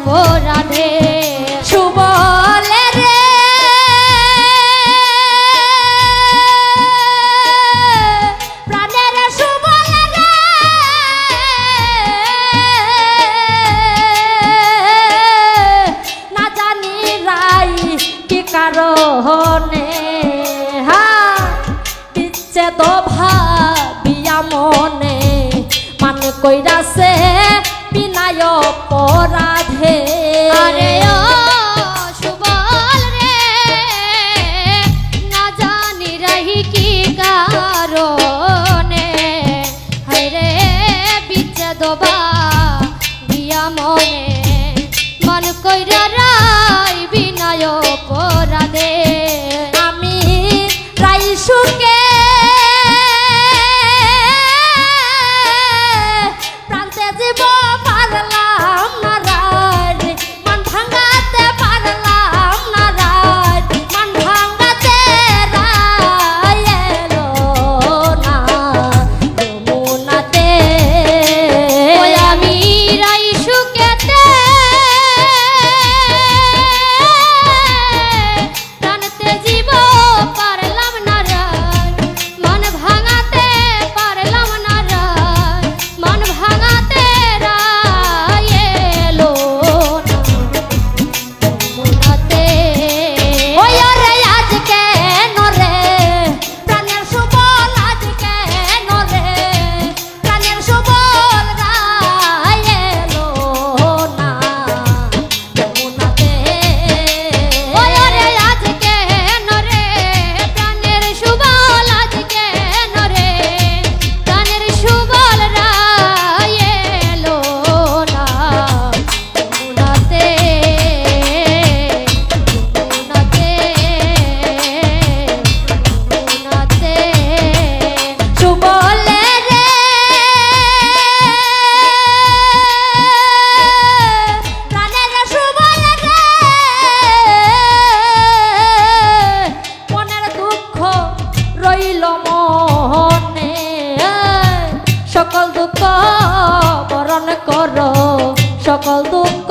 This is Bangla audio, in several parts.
অপরাধে। সুবলে রে। প্রাণের সুবলে রাই কি কারণে। হা পিচ্ছে তো ভাবিয়া মনে, মান কইরাছে पराधे সকল দুঃখ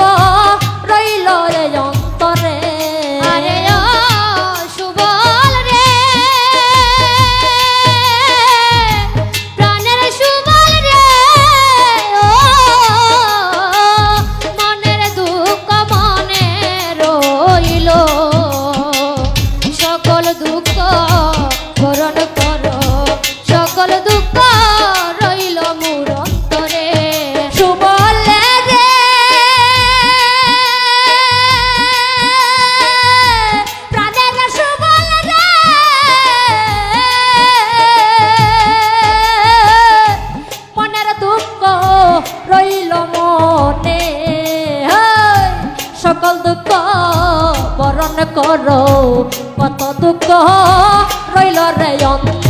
করো কত দুঃখ রইল রে অন্ত